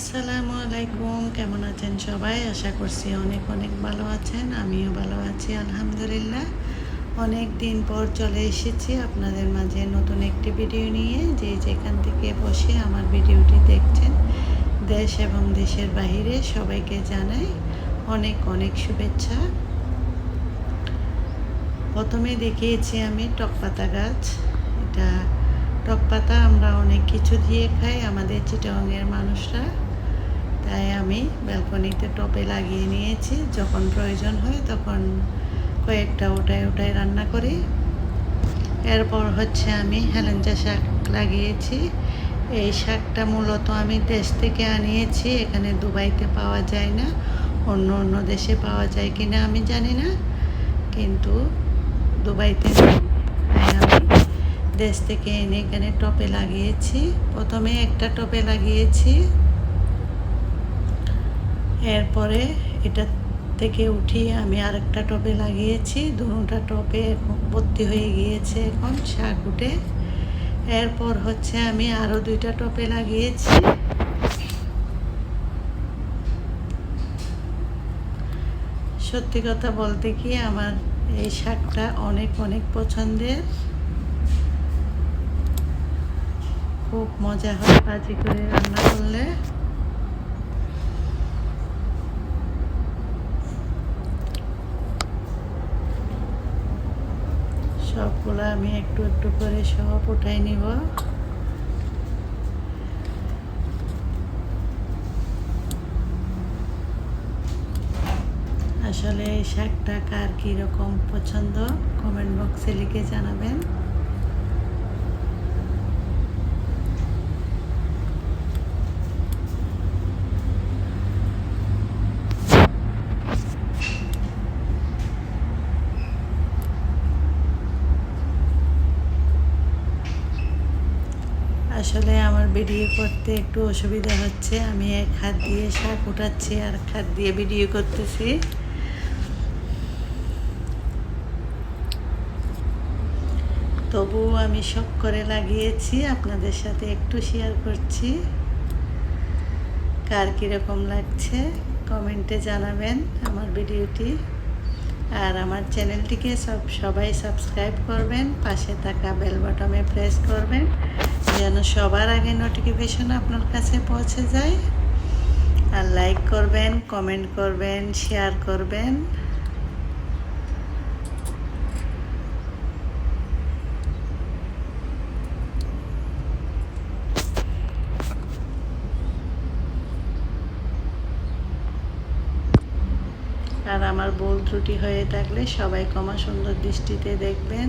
আসসালামু আলাইকুম, কেমন আছেন সবাই? আশা করছি অনেক অনেক ভালো আছেন, আমিও ভালো আছি, আলহামদুলিল্লাহ। অনেক দিন পর চলে এসেছি আপনাদের মাঝে নতুন একটি ভিডিও নিয়ে, যে যেখান থেকে বসে আমার ভিডিওটি দেখছেন, দেশ এবং দেশের বাহিরে সবাইকে জানাই অনেক অনেক শুভেচ্ছা। প্রথমে দেখিয়েছি আমি টকপাতা গাছ। এটা টক পাতা আমরা অনেক কিছু দিয়ে খাই, আমাদের চিটাংয়ের মানুষরা। তাই আমি ব্যালকনিতে টপে লাগিয়ে নিয়েছি। যখন প্রয়োজন হয় তখন কয়েকটা ওটাই ওটাই রান্না করি। এরপর হচ্ছে আমি হেলেঞ্চা শাক লাগিয়েছি। এই শাকটা মূলত আমি দেশ থেকে আনিয়েছি। এখানে দুবাইতে পাওয়া যায় না, অন্য অন্য দেশে পাওয়া যায় কি না আমি জানি না। কিন্তু দুবাইতে আমি দেশ থেকে এনে এখানে টপে লাগিয়েছি। প্রথমে একটা টপে লাগিয়েছি। এরপরে এটা থেকে উঠিয়ে আমি আরেকটা টপে লাগিয়েছি। দুটা টপে ভর্তি হয়ে গিয়েছে এখন শাক উঠে। এরপর হচ্ছে আমি আরও দুইটা টপে লাগিয়েছি। সত্যি কথা বলতে কি আমার এই শাকটা অনেক অনেক পছন্দের। খুব মজা হয় ভাজি করে রান্না করলে। সবগুলো আমি একটু একটু করে সব উঠাই নিব। আসলে শাকটা কার কীরকম পছন্দ? কমেন্ট বক্সে লিখে জানাবেন। আসলে আমার ভিডিও করতে একটু অসুবিধা হচ্ছে। আমি এক হাত দিয়ে শাক উঠাচ্ছি আর এক হাত দিয়ে ভিডিও করতেছি। তবুও আমি শখ করে লাগিয়েছি, আপনাদের সাথে একটু শেয়ার করছি। কার কীরকম লাগছে কমেন্টে জানাবেন আমার ভিডিওটি। আর আমার চ্যানেলটিকে সব, সবাই সাবস্ক্রাইব করবেন, পাশে থাকা বেল প্রেস করবেন। যেন সবার আগে নোটিফিকেশন আপনার কাছে পৌঁছে যায়। আর লাইক করবেন কমেন্ট করবেন শেয়ার করবেন। আর আমার ভুল ত্রুটি হয়ে থাকলে সবাই ক্ষমা সুন্দর দৃষ্টিতে দেখবেন।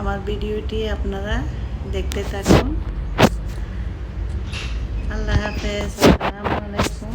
আমার ভিডিওটি আপনারা দেখতে থাকুন। আল্লাহ হাফেজ আসসালামু আলাইকুম।